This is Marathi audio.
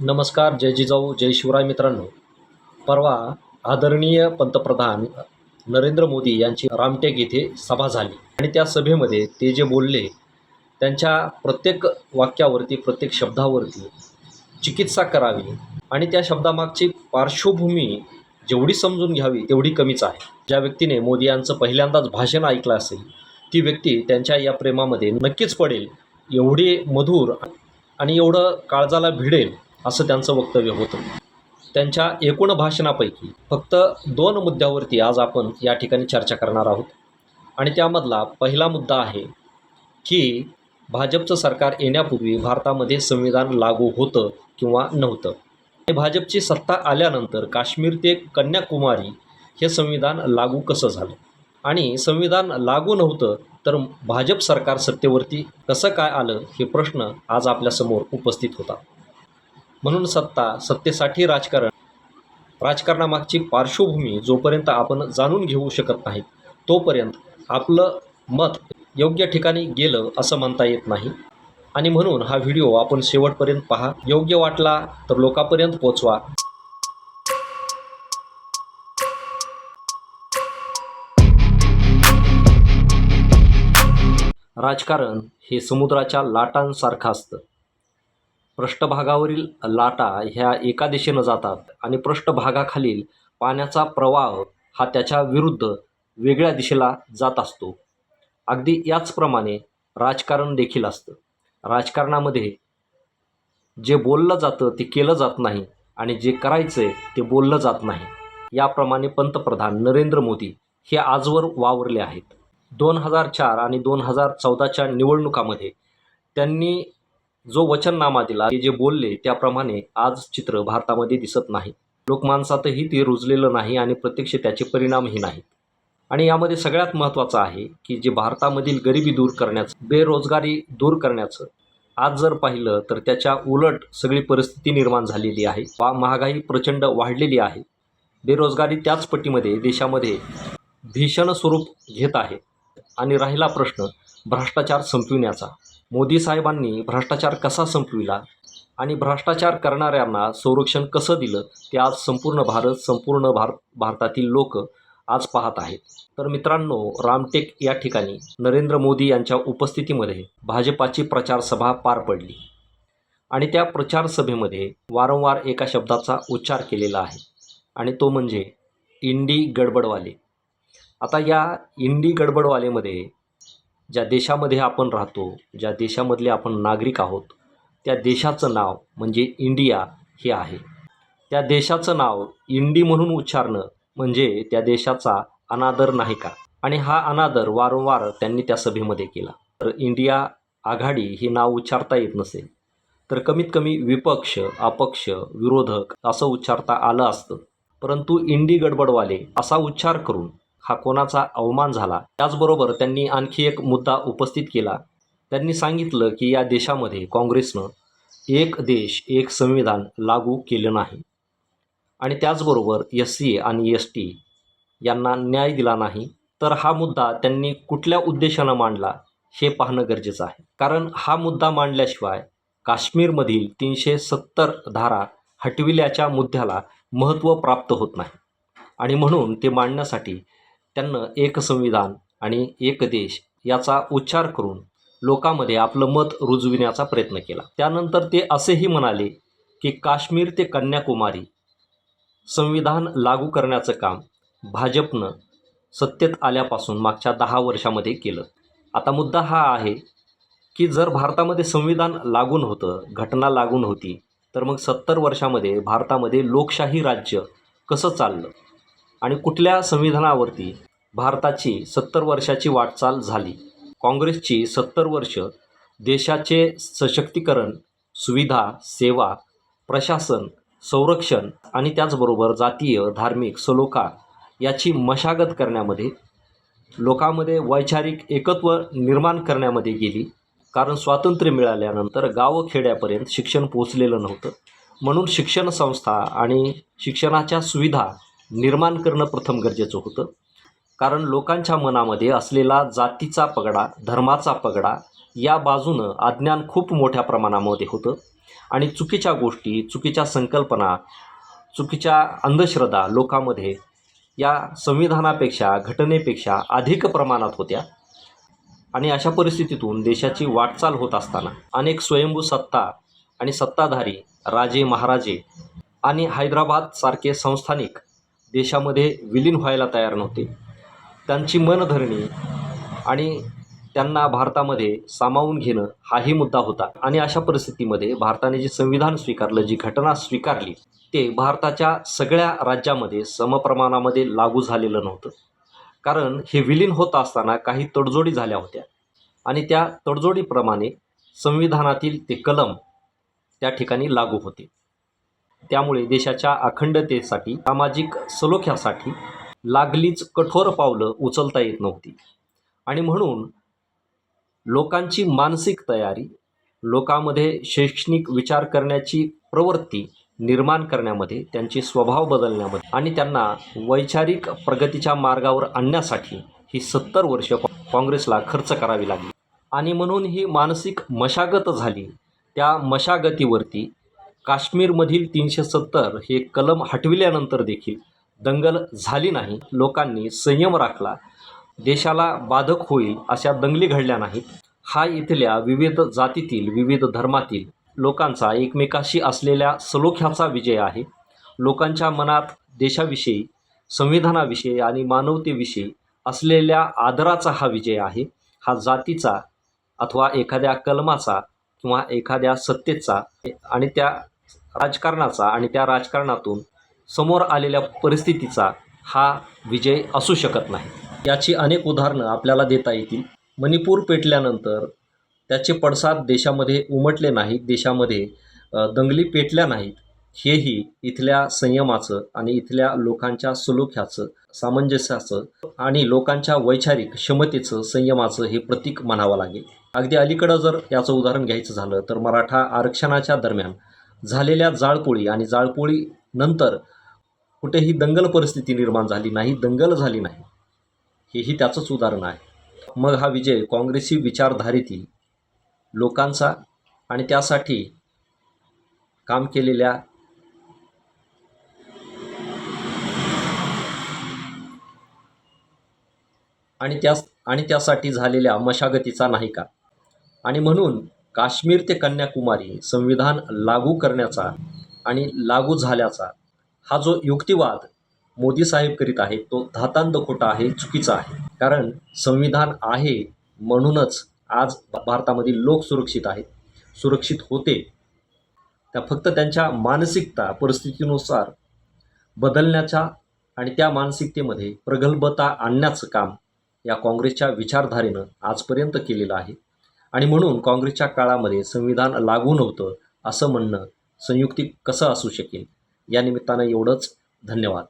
नमस्कार जय जिजाऊ जय शिवराय मित्रांनो. परवा आदरणीय पंतप्रधान नरेंद्र मोदी यांची रामटेक येथे सभा झाली. आणि त्या सभेमध्ये ते जे बोलले त्यांच्या प्रत्येक वाक्यावरती प्रत्येक शब्दावरती चिकित्सा करावी आणि त्या शब्दामागची पार्श्वभूमी जेवढी समजून घ्यावी तेवढी कमीच आहे. ज्या व्यक्तीने मोदी यांचं पहिल्यांदाच भाषण ऐकलं असेल ती व्यक्ती त्यांच्या या प्रेमामध्ये नक्कीच पडेल. एवढी मधुर आणि एवढं काळजाला भिडेल असं त्यांचं वक्तव्य होतं. त्यांच्या एकूण भाषणापैकी फक्त दोन मुद्द्यावरती आज आपण या ठिकाणी चर्चा करणार आहोत. आणि त्यामधला पहिला मुद्दा आहे की भाजपचं सरकार येण्यापूर्वी भारतामध्ये संविधान लागू होतं किंवा नव्हतं? आणि भाजपची सत्ता आल्यानंतर काश्मीर ते कन्याकुमारी हे संविधान लागू कसं झालं? आणि संविधान लागू नव्हतं तर भाजप सरकार सत्तेवरती कसं काय आलं हे प्रश्न आज आपल्यासमोर उपस्थित होता म्हणून सत्ता सत्तेसाठी राजकारण. राजकारणामागची पार्श्वभूमी जोपर्यंत आपण जाणून घेऊ शकत नाही तोपर्यंत आपलं मत योग्य ठिकाणी गेलं असं म्हणता येत नाही. आणि म्हणून हा व्हिडिओ आपण शेवटपर्यंत पहा. योग्य वाटला तर लोकांपर्यंत पोचवा राजकारण हे समुद्राच्या लाटांसारखं असतं. पृष्ठभागावरील लाटा ह्या एका दिशेनं जातात आणि पृष्ठभागाखालील पाण्याचा प्रवाह हा त्याच्या विरुद्ध वेगळ्या दिशेला जात असतो. अगदी याचप्रमाणे राजकारण देखील असतं. राजकारणामध्ये जे बोललं जातं ते केलं जात नाही आणि जे करायचं आहे ते बोललं जात नाही. याप्रमाणे पंतप्रधान नरेंद्र मोदी हे आजवर वावरले आहेत. दोन हजार चार आणि दोन हजार चौदाच्या निवडणुकामध्ये त्यांनी जो वचननामा दिला ते जे बोलले त्याप्रमाणे आज चित्र भारतामध्ये दिसत नाही. लोकमानसातही ते रुजलेलं नाही आणि प्रत्यक्ष त्याचे परिणामही नाहीत आणि यामध्ये सगळ्यात महत्त्वाचं आहे की जे भारतामधील गरिबी दूर करण्याचं बेरोजगारी दूर करण्याचं आज जर पाहिलं तर त्याच्या उलट सगळी परिस्थिती निर्माण झालेली आहे. वा महागाई प्रचंड वाढलेली आहे. बेरोजगारी त्याच पटीमध्ये देशामध्ये भीषण स्वरूप घेत आहे. आणि राहिला प्रश्न भ्रष्टाचार संपविण्याचा. मोदी साहेबांनी भ्रष्टाचार कसा संपविला आणि भ्रष्टाचार करणाऱ्यांना संरक्षण कसं दिलं ते आज संपूर्ण भारत संपूर्ण भारत भारतातील लोक आज पाहत आहेत. तर मित्रांनो रामटेक या ठिकाणी नरेंद्र मोदी यांच्या उपस्थितीमध्ये भाजपाची प्रचारसभा पार पडली आणि त्या प्रचार सभेमध्ये वारंवार एका शब्दाचा उच्चार केलेला आहे आणि तो म्हणजे इंडी गडबडवाले. आता या इंडी गडबडवालेमध्ये ज्या देशामध्ये आपण राहतो ज्या देशामधले आपण नागरिक आहोत त्या देशाचं नाव म्हणजे इंडिया हे आहे. त्या देशाचं नाव इंडी म्हणून उच्चारणं म्हणजे त्या देशाचा अनादर नाही का? आणि हा अनादर वारंवार त्यांनी त्या सभेमध्ये केला. तर इंडिया आघाडी हे नाव उच्चारता येत नसेल तर कमीत कमी विपक्ष अपक्ष विरोधक असं उच्चारता आलं असतं. परंतु इंडी गडबडवाले असा उच्चार करून हा कोणाचा अवमान झाला? त्याचबरोबर त्यांनी आणखी एक मुद्दा उपस्थित केला. त्यांनी सांगितलं की या देशामध्ये काँग्रेसनं एक देश एक संविधान लागू केलं नाही. आणि त्याचबरोबर एस सी आणि एस टी यांना न्याय दिला नाही. तर हा मुद्दा त्यांनी कुठल्या उद्देशानं मांडला हे पाहणं गरजेचं आहे. कारण हा मुद्दा मांडल्याशिवाय काश्मीरमधील तीनशे सत्तर धारा हटविल्याच्या मुद्द्याला महत्त्व प्राप्त होत नाही. आणि म्हणून ते मांडण्यासाठी त्यांनं एक संविधान आणि एक देश याचा उच्चार करून लोकांमध्ये आपलं मत रुजविण्याचा प्रयत्न केला. त्यानंतर ते असेही म्हणाले की काश्मीर ते कन्याकुमारी संविधान लागू करण्याचं काम भाजपनं सत्तेत आल्यापासून मागच्या दहा वर्षामध्ये केलं. आता मुद्दा हा आहे की जर भारतामध्ये संविधान लागून होतं घटना लागून होती तर मग सत्तर वर्षामध्ये भारतामध्ये लोकशाही राज्य कसं चाललं? आणि कुठल्या संविधानावरती भारताची सत्तर वर्षाची वाटचाल झाली? काँग्रेसची सत्तर वर्ष देशाचे सशक्तीकरण सुविधा सेवा प्रशासन संरक्षण आणि त्याचबरोबर जातीय धार्मिक सलोखा याची मशागत करण्यामध्ये लोकांमध्ये वैचारिक एकत्व निर्माण करण्यामध्ये गेली. कारण स्वातंत्र्य मिळाल्यानंतर गावखेड्यापर्यंत शिक्षण पोचलेलं नव्हतं. म्हणून शिक्षण संस्था आणि शिक्षणाच्या सुविधा निर्माण करणं प्रथम गरजेचं होतं. कारण लोकांच्या मनामध्ये असलेला जातीचा पगडा धर्माचा पगडा या बाजूनं अज्ञान खूप मोठ्या प्रमाणामध्ये होतं. आणि चुकीच्या गोष्टी चुकीच्या संकल्पना चुकीच्या अंधश्रद्धा लोकांमध्ये या संविधानापेक्षा घटनेपेक्षा अधिक प्रमाणात होत्या. आणि अशा परिस्थितीतून देशाची वाटचाल होत असताना अनेक स्वयंभू सत्ता आणि सत्ताधारी राजे महाराजे आणि हैदराबादसारखे संस्थानिक देशामध्ये विलीन व्हायला तयार नव्हते. त्यांची मनधरणी आणि त्यांना भारतामध्ये सामावून घेणं हाही मुद्दा होता. आणि अशा परिस्थितीमध्ये भारताने जे संविधान स्वीकारलं जी घटना स्वीकारली ते भारताच्या सगळ्या राज्यामध्ये समप्रमाणामध्ये लागू झालेलं नव्हतं. कारण हे विलीन होत असताना काही तडजोडी झाल्या होत्या. आणि त्या तडजोडीप्रमाणे संविधानातील ते कलम त्या ठिकाणी लागू होते. त्यामुळे देशाच्या अखंडतेसाठी सामाजिक सलोख्यासाठी लागलीच कठोर पावलं उचलता येत नव्हती. आणि म्हणून लोकांची मानसिक तयारी लोकांमध्ये शैक्षणिक विचार करण्याची प्रवृत्ती निर्माण करण्यामध्ये त्यांचे स्वभाव बदलण्यामध्ये आणि त्यांना वैचारिक प्रगतीच्या मार्गावर आणण्यासाठी ही सत्तर वर्ष काँग्रेसला खर्च करावी लागली. आणि म्हणून ही मानसिक मशागत झाली. त्या मशागतीवरती काश्मीरमधील तीनशे सत्तर हे कलम हटविल्यानंतर देखील दंगल झाली नाही. लोकांनी संयम राखला. देशाला बाधक होईल अशा दंगली घडल्या नाहीत. हा इथल्या विविध जातीतील विविध धर्मातील लोकांचा एकमेकाशी असलेल्या सलोख्याचा विजय आहे. लोकांच्या मनात देशाविषयी संविधानाविषयी आणि मानवतेविषयी असलेल्या आदराचा हा विजय आहे. हा जातीचा अथवा एखाद्या कलमाचा किंवा एखाद्या सत्तेचा आणि त्या राजकारणाचा आणि त्या राजकारणातून समोर आलेल्या परिस्थितीचा हा विजय असू शकत नाही. याची अनेक उदाहरणं आपल्याला देता येतील. मणिपूर पेटल्यानंतर त्याचे पडसाद देशामध्ये उमटले नाहीत देशामध्ये दंगली पेटल्या नाहीत. हेही इथल्या संयमाचं आणि इथल्या लोकांच्या सलोख्याचं सामंजस्याचं आणि लोकांच्या वैचारिक क्षमतेचं संयमाचं हे प्रतीक म्हणावं लागेल. अगदी अलीकडं जर याचं उदाहरण घ्यायचं झालं तर मराठा आरक्षणाच्या दरम्यान झालेल्या जाळपोळी आणि जाळपोळी नंतर कुठेही दंगल परिस्थिती निर्माण झाली नाही दंगल झाली नाही. हेही त्याचंच उदाहरण आहे. मग हा विजय काँग्रेसी विचारधारेतील लोकांचा आणि त्यासाठी काम केलेल्या आणि त्या आणि त्यासाठी झालेल्या मशागतीचा नाही का? आणि म्हणून काश्मीर ते कन्याकुमारी संविधान लागू करण्याचा आणि लागू झाल्याचा हा जो युक्तिवाद मोदी साहेब करीत आहेत तो धातांत खोटा आहे चुकीचा आहे. कारण संविधान आहे म्हणूनच आज भारतामधील लोक सुरक्षित आहेत. सुरक्षित होते. त्या फक्त त्यांच्या मानसिकता परिस्थितीनुसार बदलण्याच्या आणि त्या मानसिकतेमध्ये प्रगल्भता आणण्याचं काम या काँग्रेसच्या विचारधारेनं आजपर्यंत केलेलं आहे. आणि म्हणून काँग्रेसच्या काळामध्ये संविधान लागू नव्हतं असं म्हणणं संयुक्तिक कसं असू शकेल? या निमित्तानं एवढंच. धन्यवाद.